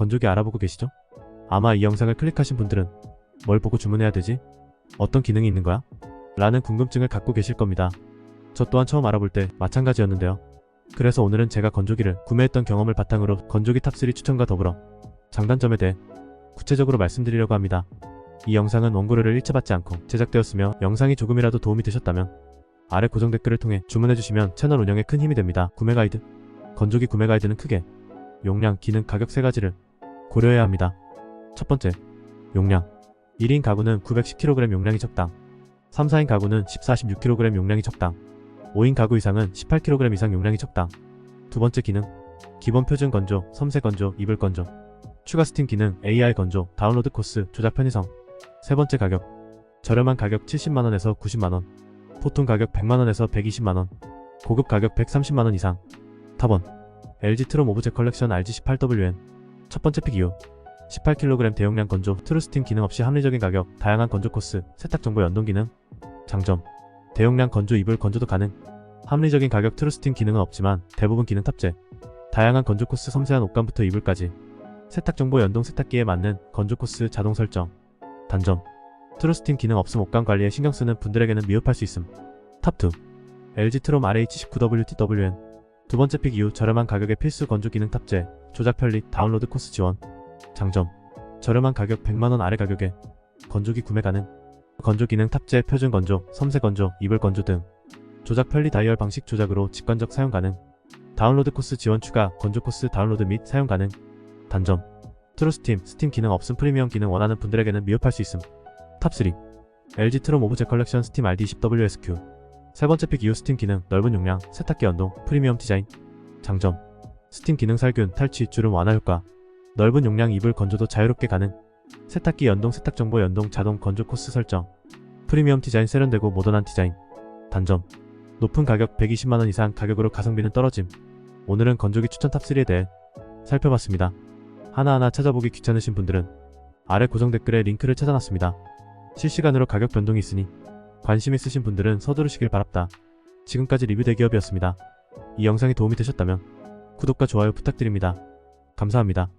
건조기 알아보고 계시죠? 아마 이 영상을 클릭하신 분들은 뭘 보고 주문해야 되지? 어떤 기능이 있는 거야? 라는 궁금증을 갖고 계실 겁니다. 저 또한 처음 알아볼 때 마찬가지였는데요. 그래서 오늘은 제가 건조기를 구매했던 경험을 바탕으로 건조기 탑3 추천과 더불어 장단점에 대해 구체적으로 말씀드리려고 합니다. 이 영상은 원고료를 일체 받지 않고 제작되었으며 영상이 조금이라도 도움이 되셨다면 아래 고정 댓글을 통해 주문해주시면 채널 운영에 큰 힘이 됩니다. 구매 가이드 건조기 구매 가이드는 크게 용량, 기능, 가격 세 가지를 고려해야 합니다. 첫 번째, 용량. 1인 가구는 910kg 용량이 적당. 3, 4인 가구는 14, 16kg 용량이 적당. 5인 가구 이상은 18kg 이상 용량이 적당. 두 번째 기능 기본 표준 건조, 섬세 건조, 이불 건조. 추가 스팀 기능, AR 건조, 다운로드 코스, 조작 편의성. 세 번째 가격 저렴한 가격 70만원에서 90만원. 보통 가격 100만원에서 120만원. 고급 가격 130만원 이상. 탑원 LG 트롬 오브제 컬렉션 RG18WN 첫 번째 픽 이후 18kg 대용량 건조 트루스팀 기능 없이 합리적인 가격 다양한 건조 코스 세탁 정보 연동 기능 장점. 대용량 건조 이불 건조도 가능. 합리적인 가격 트루스팀 기능은 없지만 대부분 기능 탑재. 다양한 건조 코스 섬세한 옷감부터 이불까지. 세탁 정보 연동 세탁기에 맞는 건조 코스 자동 설정. 단점. 트루스팀 기능 없음 옷감 관리에 신경 쓰는 분들에게는 미흡할 수 있음. 탑2 LG 트롬 RH19WTWN 두 번째 픽 이후 저렴한 가격에 필수 건조 기능 탑재 조작 편리 다운로드 코스 지원 장점. 저렴한 가격 100만원 아래 가격에 건조기 구매 가능. 건조 기능 탑재 표준 건조 섬세 건조 이불 건조 등 조작 편리 다이얼 방식 조작으로 직관적 사용 가능. 다운로드 코스 지원 추가 건조 코스 다운로드 및 사용 가능. 단점. 트루스팀 스팀 기능 없음 프리미엄 기능 원하는 분들에게는 미흡할 수 있음. 탑3 LG 트롬 오브제 컬렉션 스팀 RD10WSQ 세 번째 픽 이후 스팀 기능 넓은 용량 세탁기 연동 프리미엄 디자인. 장점. 스팀 기능 살균 탈취 주름 완화 효과. 넓은 용량 이불 건조도 자유롭게 가능. 세탁기 연동 세탁 정보 연동 자동 건조 코스 설정. 프리미엄 디자인 세련되고 모던한 디자인. 단점. 높은 가격 120만원 이상 가격으로 가성비는 떨어짐. 오늘은 건조기 추천 탑3에 대해 살펴봤습니다. 하나하나 찾아보기 귀찮으신 분들은 아래 고정 댓글에 링크를 찾아놨습니다. 실시간으로 가격 변동이 있으니 관심 있으신 분들은 서두르시길 바랍니다. 지금까지 리뷰 대기업이었습니다. 이 영상이 도움이 되셨다면 구독과 좋아요 부탁드립니다. 감사합니다